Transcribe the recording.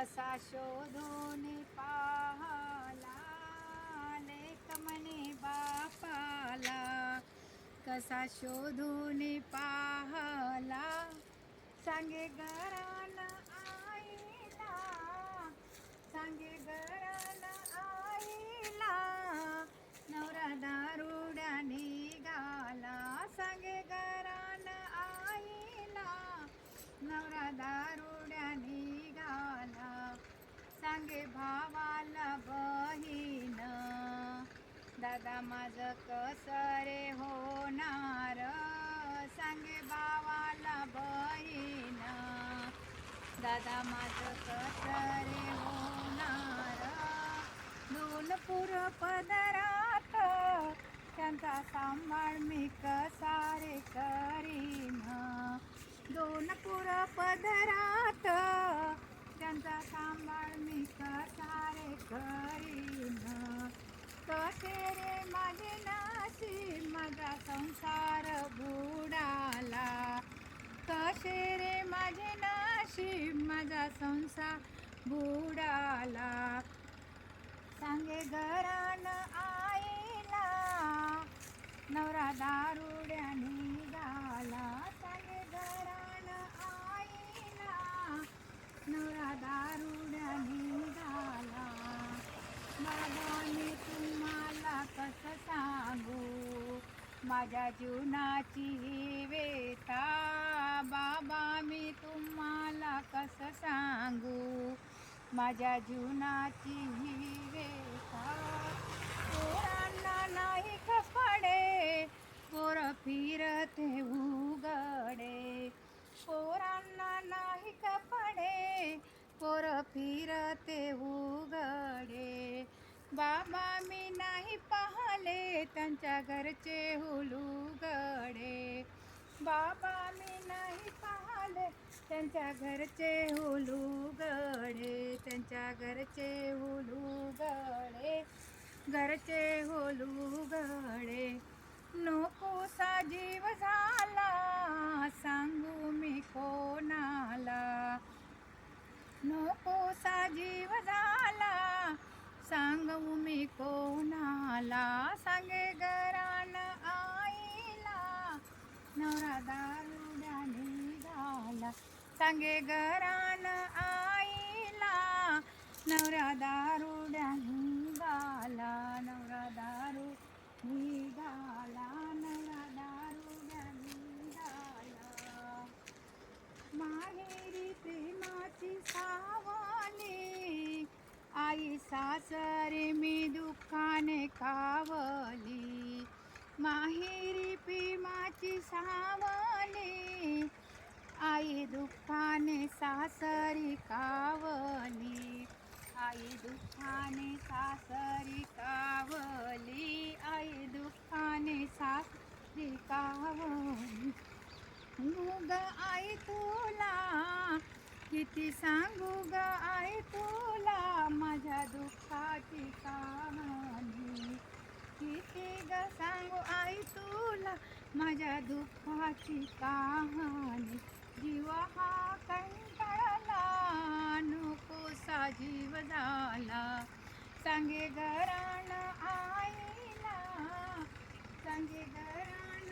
कसा शोधून पाहला? लेक म्हणे बापाला. कसा शोधून पाहला? सांगे घराला आईला. सांगे घराला दादा माझं कसं रे होणार? सांगे भावाला बहीण. दादा माझं कसं रे होणार? दोन पुर पदरात त्यांचा सांभाळ मी कसा रे करीन? दोन पुर पदरात त्यांचा सांभाळ मी कसा रे करीन? कसे रे माझे नाशी माझा संसार बुडाला. कसे रे माझे नाशी माझा संसार बुडाला. सांगे घरान आईला नवरा दारुड्या निघाला. बाबा मी तुम्हाला कसं सांगू? माझ्या जीवनाची ही वेता बाबा मी तुम्हाला कसं सांगू? माझ्या जीवनाची ही वेता पोरांना नाही कपडे पोर फिरते उघडे. पोरांना नाही कपडे पोर फिरते उघडे बाबा मी नाही पाहले त्यांच्या घरचे गडे बाबा मी नाही पाहले त्यांच्या घरचे हुलुगडे त्यांच्या घरचे हुलुगडे घरचे गडे नको सा जीव झाला जाऊ मी कोणाला. सांगे घरान आईला. नवरा दारुड्या निघाला. सांगे घरान आईला. नवरा दारुड्या निघाला. नवरा दारू निघाला नवरा दारुड्या निघाला माहेरी प्रेमाची सावली आई सासरे मी दुःखाने कावली. माहेरी पिमाची सावली. आई दुःखाने सासरी कावली. आई दुःखाने सासरी कावली. आई दुःखाने सासरी कावली. ग आई तुला किती सांगू ग आई तुला. माझ्या दुःख कहाणी किती ग सांगू आई तुला माझ्या दुःखाची कहाणी. जीव हा कंटाळला नकोसा जीव झाला. सांगे घराण आईला सांगे घराण